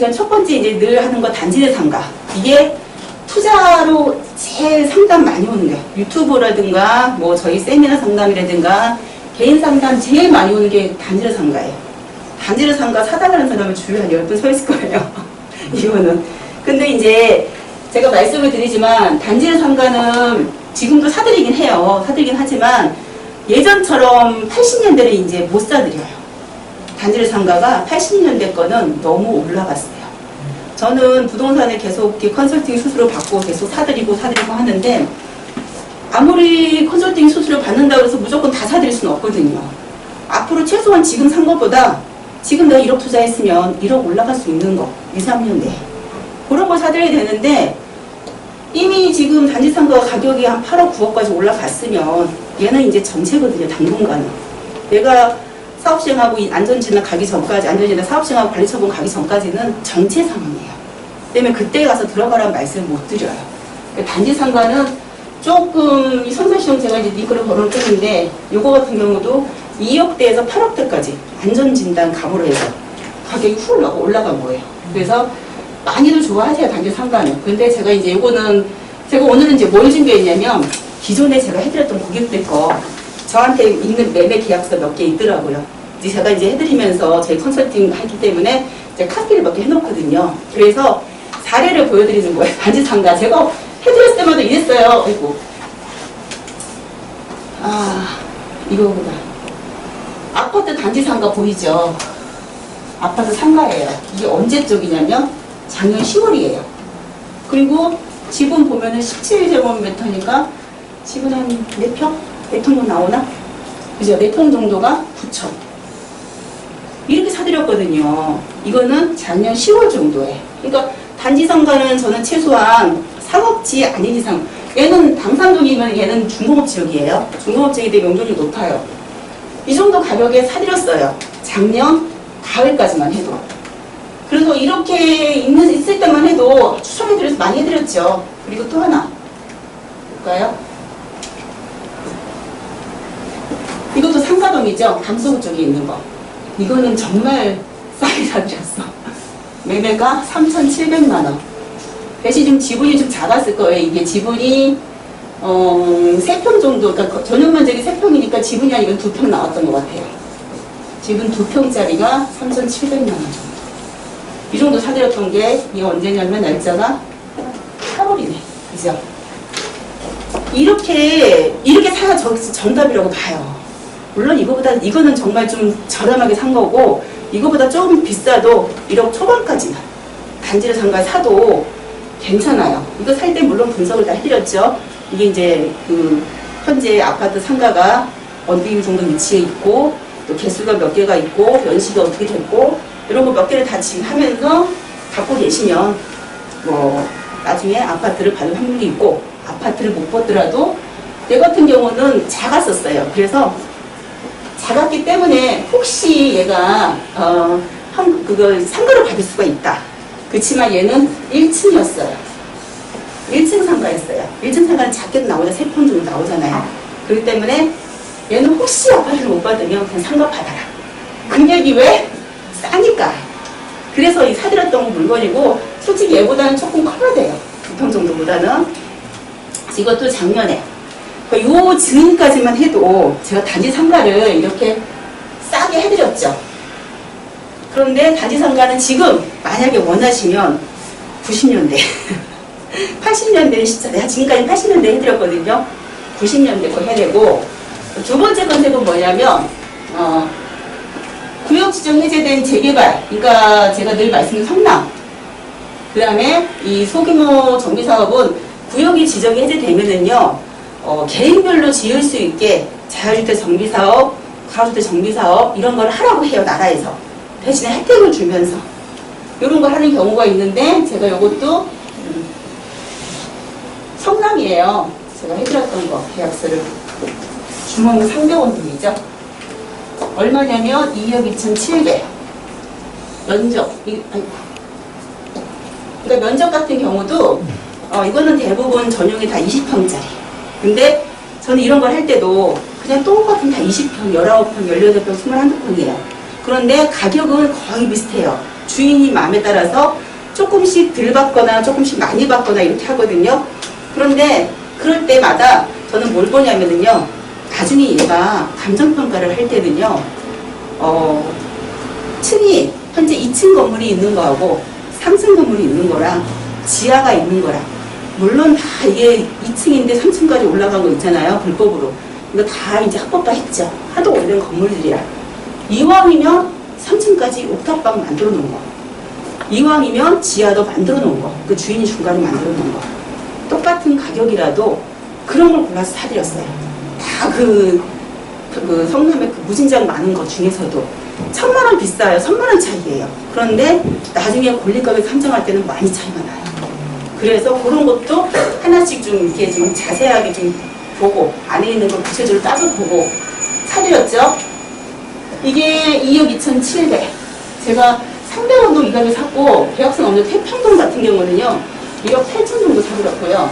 지금 첫 번째 이제 늘 하는 거 단지 대 상가. 이게 투자로 제일 상담 많이 오는 거예요. 유튜브라든가 뭐 저희 세미나 상담이라든가 개인 상담 제일 많이 오는 게 단지대 상가예요. 단지대 상가 사달라는 사람은 주위에 한 10분 서 있을 거예요. 이거는. 근데 이제 제가 말씀을 드리지만 단지대 상가는 지금도 사드리긴 해요. 사드리긴 하지만 예전처럼 80년대를 이제 못 사드려요. 단지를 상가가 80년대 거는 너무 올라갔어요. 저는 부동산에 계속 컨설팅 수수료 받고 계속 사드리고 사드리고 하는데 아무리 컨설팅 수수료 받는다고 해서 무조건 다 사드릴 수는 없거든요. 앞으로 최소한 지금 산 것보다 지금 내가 1억 투자했으면 1억 올라갈 수 있는 거 2, 3년 내에 그런 걸 사드려야 되는데 이미 지금 단지 상가 가격이 한 8억, 9억까지 올라갔으면 얘는 이제 전체거든요, 당분간은. 내가 사업 시행하고 이 안전진단 가기 전까지, 안전진단 사업 시행하고 관리 처분 가기 전까지는 전체 상황이에요. 때문에 그때 가서 들어가라는 말씀을 못 드려요. 그러니까 단지 상가는 조금 이 선사시험 제가 이제 니거를 걸어놓은 쪽인데 요거 같은 경우도 2억대에서 8억대까지 안전진단 감으로 해서 가격이 훅 올라가- 올라간 거예요. 그래서 많이들 좋아하세요, 단지 상가는. 근데 제가 이제 요거는, 제가 오늘은 이제 뭘 준비했냐면, 기존에 제가 해드렸던 고객들 거, 저한테 있는 매매 계약서 몇 개 있더라고요. 이제 제가 이제 해드리면서 저희 컨설팅 하기 때문에 이제 카피를 몇 개 해놓거든요. 그래서 사례를 보여드리는 거예요, 단지 상가. 제가 해드렸을 때마다 이랬어요. 아이고. 아, 이거보다. 아파트 단지 상가 보이죠? 아파트 상가예요. 이게 언제 쪽이냐면 작년 10월이에요. 그리고 집은 보면은 17제곱미터니까 집은 한몇 평? 몇평 나오나? 그죠? 몇평 정도가 9천. 이렇게 사드렸거든요. 이거는 작년 10월 정도에. 그러니까 단지 상가는 저는 최소한 상업지 아닌 이상 얘는 당산동이면 얘는 중공업 지역이에요. 중공업 지역이 되게 명동이 높아요. 이 정도 가격에 사드렸어요. 작년 가을까지만 해도. 그래서 이렇게 있는, 있을 때만 해도 추천해드려서 많이 해드렸죠. 그리고 또 하나. 볼까요? 이것도 상가동이죠. 강서구 쪽에 있는 거. 이거는 정말 싸게 사드렸어. 매매가 3,700만 원. 대신 지금 지분이 좀 작았을 거예요. 이게 지분이 어, 3평 정도, 그러니까 전용 면적이 3평이니까 지분이 한 이건 2평 나왔던 것 같아요. 지분 2평짜리가 3,700만 원 정도. 이 정도 사드렸던 게 이게 언제냐면 날짜가 8월이네. 그죠? 이렇게 이렇게 사야 저, 정답이라고 봐요. 물론 이거보다 이거는 정말 좀 저렴하게 산 거고 이거보다 조금 비싸도 1억 초반까지는 단지를 잠깐 사도 괜찮아요. 이거 살 때 물론 분석을 다 해드렸죠. 이게 이제 그 현재 아파트 상가가 어느 정도 위치에 있고 또 개수가 몇 개가 있고 연식이 어떻게 됐고 이런 거 몇 개를 다 지금 하면서 갖고 계시면 뭐 나중에 아파트를 받을 확률이 있고 아파트를 못 받더라도 내 같은 경우는 작았었어요. 그래서 작았기 때문에 혹시 얘가 어, 한, 그걸 상가를 받을 수가 있다. 그렇지만 얘는 1층이었어요. 1층 상가였어요. 1층 상가는 작게도 나오자 3평 정도 나오잖아요. 그렇기 때문에 얘는 혹시 아파트를 못 받으면 그냥 상가 받아라. 금액이 왜? 싸니까. 그래서 이 사들였던 물건이고 솔직히 얘보다는 조금 커야 돼요. 2평 정도보다는. 이것도 작년에 그요 즈음까지만 해도 제가 단지 상가를 이렇게 싸게 해드렸죠. 그런데 단지 상가는 지금 만약에 원하시면 90년대, 80년대 진짜 내가 지금까지 80년대 해드렸거든요. 90년대 거 해야 되고 두 번째 컨셉은 뭐냐면 어, 구역 지정 해제된 재개발, 그러니까 제가 늘 말씀드린 성남, 그 다음에 이 소규모 정비 사업은 구역이 지정이 해제되면은요, 어, 개인별로 지을 수 있게 자율주택 정비 사업, 가주택 정비 사업 이런 걸 하라고 해요 나라에서 대신에 혜택을 주면서 이런 걸 하는 경우가 있는데 제가 이것도 음, 성남이에요. 제가 해드렸던 거 계약서를 주문 상대원동이죠. 얼마냐면 2억 2,700 면적 이. 그러니까 면적 같은 경우도 어, 이거는 대부분 전용이 다 20평짜리. 근데 저는 이런 걸 할 때도 그냥 똑같은 다 20평, 19평, 18평, 21평이에요. 그런데 가격은 거의 비슷해요. 주인이 마음에 따라서 조금씩 덜 받거나 조금씩 많이 받거나 이렇게 하거든요. 그런데 그럴 때마다 저는 뭘 보냐면은요. 나중에 얘가 감정평가를 할 때는요. 어, 층이 현재 2층 건물이 있는 거하고 3층 건물이 있는 거랑 지하가 있는 거랑 물론 다 이게 2층인데 3층까지 올라간 거 있잖아요 불법으로. 이거 다 이제 합법화 했죠. 하도 오래된 건물들이라 이왕이면 3층까지 옥탑방 만들어 놓은 거. 이왕이면 지하도 만들어 놓은 거 그 주인이 중간에 만들어 놓은 거. 똑같은 가격이라도 그런 걸 골라서 사드렸어요. 다 그 그 성남에 그 무진장 많은 것 중에서도 천만 원 비싸요. 천만 원 차이예요. 그런데 나중에 권리가격 산정할 때는 많이 차이가 나요. 그래서 그런 것도 하나씩 좀 이렇게 좀 자세하게 좀 보고 안에 있는 걸 구체적으로 따서 보고 사드렸죠. 이게 2억 2,700. 제가 상대원동 이 가격 샀고 대학생 없는 태평동 같은 경우는요 2억 8천 정도 사드렸고요.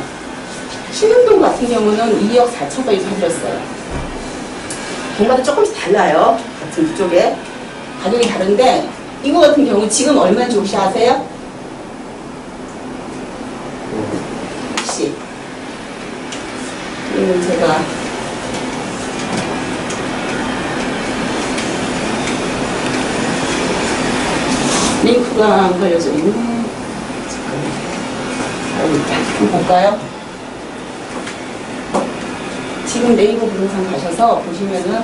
신흥동 같은 경우는 2억 4천까지 사드렸어요. 동마다 조금씩 달라요. 같은 그쪽에. 가격이 다른데, 이거 같은 경우 지금 얼마인지 혹시 아세요? 혹시? 그러면 제가 링크가 안 걸려져 있네. 잠깐만. 아, 볼까요? 지금 네이버 부동산 가셔서 보시면은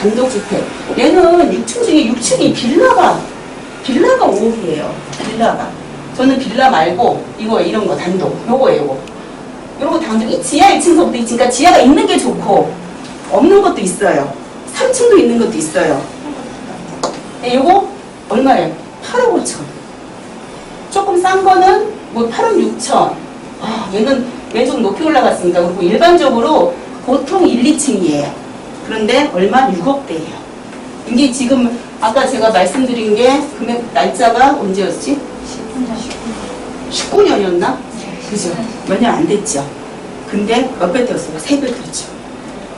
단독주택. 얘는 6층 중에 6층이 빌라가, 빌라가 5억이에요. 빌라가. 저는 빌라 말고 이거 이런 거 단독. 요거 요거. 요런 거 단독. 이 지하 1층서부터 2층. 그러니까 지하가 있는 게 좋고 없는 것도 있어요. 3층도 있는 것도 있어요. 네, 요거 얼마예요? 8억 5천. 조금 싼 거는 뭐 8억 6천. 아, 얘는 왜 좀 높이 올라갔습니까? 그리고 일반적으로 보통 1, 2층이에요. 그런데 얼마? 6억대예요. 이게 지금 아까 제가 말씀드린 게 금액 날짜가 언제였지? 19년이었나? 그죠? 몇 년 안 됐죠. 근데 몇배 뛰었어요? 세배 뛰었죠.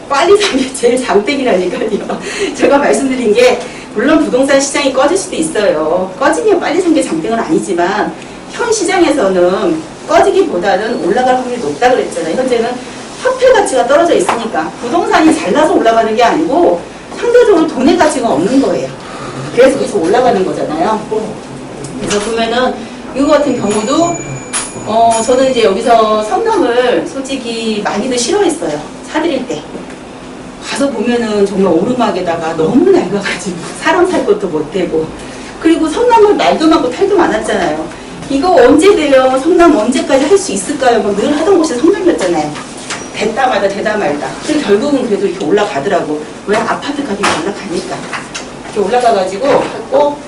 빨리 사는 게 제일 장땡이라니까요. 제가 말씀드린 게 물론 부동산 시장이 꺼질 수도 있어요. 꺼지면 빨리 산 게 장땡은 아니지만 현 시장에서는 꺼지기보다는 올라갈 확률이 높다 그랬잖아요. 현재는 화폐 가치가 떨어져 있으니까 부동산이 잘나서 올라가는 게 아니고 상대적으로 돈의 가치가 없는 거예요. 그래서 계속 올라가는 거잖아요. 그래서 보면은 이거 같은 경우도 어 저는 이제 여기서 성남을 솔직히 많이들 싫어했어요. 사드릴 때. 가서 보면은 정말 오르막에다가 너무 낡아가지고 사람 살 것도 못 되고 그리고 성남은 날도 많고 탈도 많았잖아요. 이거 언제 돼요? 성남 언제까지 할 수 있을까요? 막늘 하던 곳이 성남이었잖아요. 됐다 말다 되다 말다. 근데 결국은 그래도 이렇게 올라가더라고. 왜 아파트 가격이 올라가니까. 이렇게 올라가가지고 하고